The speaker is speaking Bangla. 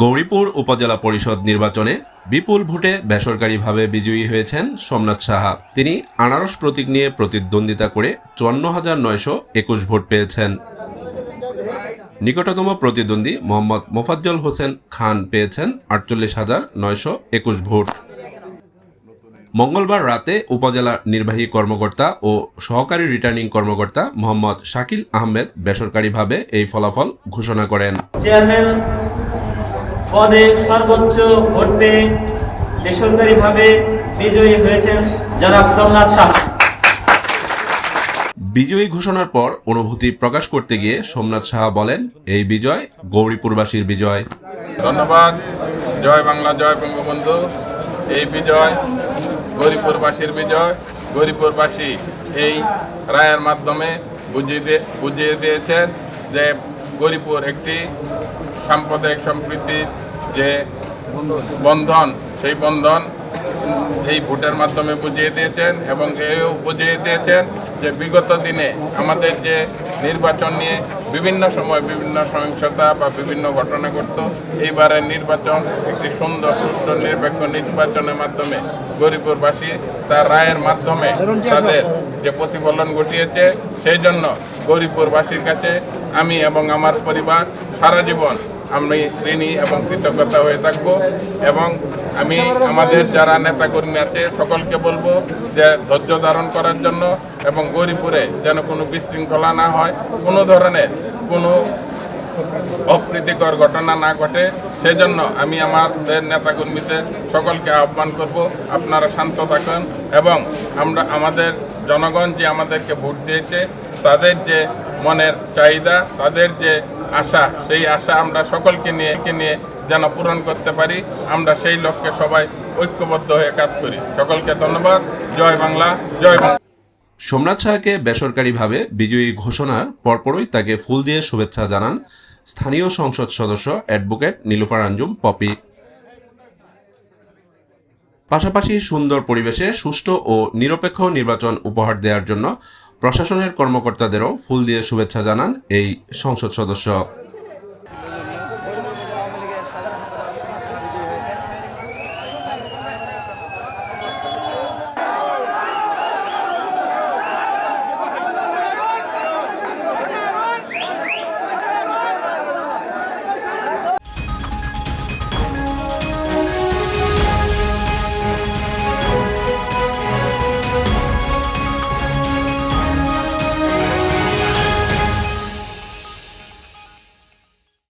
গৌরীপুর উপজেলা পরিষদ নির্বাচনে বিপুল ভোটে বেসরকারিভাবে বিজয়ী হয়েছেন সোমনাথ সাহা। তিনি আনারস প্রতীক নিয়ে প্রতিদ্বন্দ্বিতা করে চুয়ান্ন হাজার নয়শো একুশ ভোট পেয়েছেন। নিকটতম প্রতিদ্বন্দ্বী মোহাম্মদ মোফাজ্জল হোসেন খান পেয়েছেন আটচল্লিশ হাজার নয়শো একুশ ভোট। মঙ্গলবার রাতে উপজেলা নির্বাহী কর্মকর্তা ও সহকারী রিটার্নিং কর্মকর্তা মোহাম্মদ শাকিল আহমেদ বেসরকারিভাবে এই ফলাফল ঘোষণা করেন। চেয়ারম্যান পদে সর্বোচ্চ ভোট পেয়ে বেসরকারিভাবে বিজয়ী হয়েছেন জনাব সোমনাথ সাহা। বিজয়ী ঘোষণার পর অনুভূতি প্রকাশ করতে গিয়ে সোমনাথ সাহা বলেন এই বিজয় গৌরীপুরবাসীর বিজয়। ধন্যবাদ। জয় বাংলা জয় বঙ্গবন্ধু। এই বিজয় গৌরীপুরবাসীর বিজয়। গৌরীপুরবাসী এই রায়ের মাধ্যমে বুঝিয়ে দিয়ে বুঝিয়ে দিয়েছেন যে গৌরীপুর একটি সাম্প্রদায়িক সম্প্রীতির যে বন্ধন সেই বন্ধন এই ভোটের মাধ্যমে বুঝিয়ে দিয়েছেন এবং এও বুঝিয়ে দিয়েছেন যে বিগত দিনে আমাদের যে নির্বাচন নিয়ে বিভিন্ন সময় বিভিন্ন সহিংসতা বা বিভিন্ন ঘটনা ঘটত এইবারের নির্বাচন একটি সুন্দর সুষ্ঠু নিরপেক্ষ নির্বাচনের মাধ্যমে গরিববাসী তার রায়ের মাধ্যমে তাদের যে প্রতিফলন ঘটিয়েছে সেই জন্য গরিবপুরবাসীর কাছে আমি এবং আমার পরিবার সারা জীবন আমি ঋণী এবং কৃতজ্ঞতা হয়ে থাকব। এবং আমি আমাদের যারা নেতাকর্মী আছে, সকলকে বলব যে ধৈর্য ধারণ করার জন্য এবং গরিপুরে যেন কোনো বিশৃঙ্খলা না হয়, কোনো ধরনের কোনো অপ্রীতিকর ঘটনা না ঘটে। সেজন্য আমি আমাদের নেতাকর্মীদের সকলকে আহ্বান করব, আপনারা শান্ত থাকুন এবং আমরা আমাদের জনগণ যে আমাদেরকে ভোট দিয়েছে, তাদের যে মনের চাহিদা, তাদের যে আশা, সেই আশা আমরা সকলকে নিয়ে নিয়ে যেন পূরণ করতে পারি। আমরা সেই লক্ষ্যে সবাই ঐক্যবদ্ধ হয়ে কাজ করি। সকলকে ধন্যবাদ। জয় বাংলা জয় বাংলা। সোমনাথ শাহকে বেসরকারিভাবে বিজয়ী ঘোষণার পরপরই তাকে ফুল দিয়ে শুভেচ্ছা জানান স্থানীয় সংসদ সদস্য অ্যাডভোকেট নীলুফার আঞ্জুম, পপি পাশাপাশি সুন্দর পরিবেশে সুষ্ঠু ও নিরপেক্ষ নির্বাচন উপহার দেওয়ার জন্য প্রশাসনের কর্মকর্তাদেরও ফুল দিয়ে শুভেচ্ছা জানান এই সংসদ সদস্য।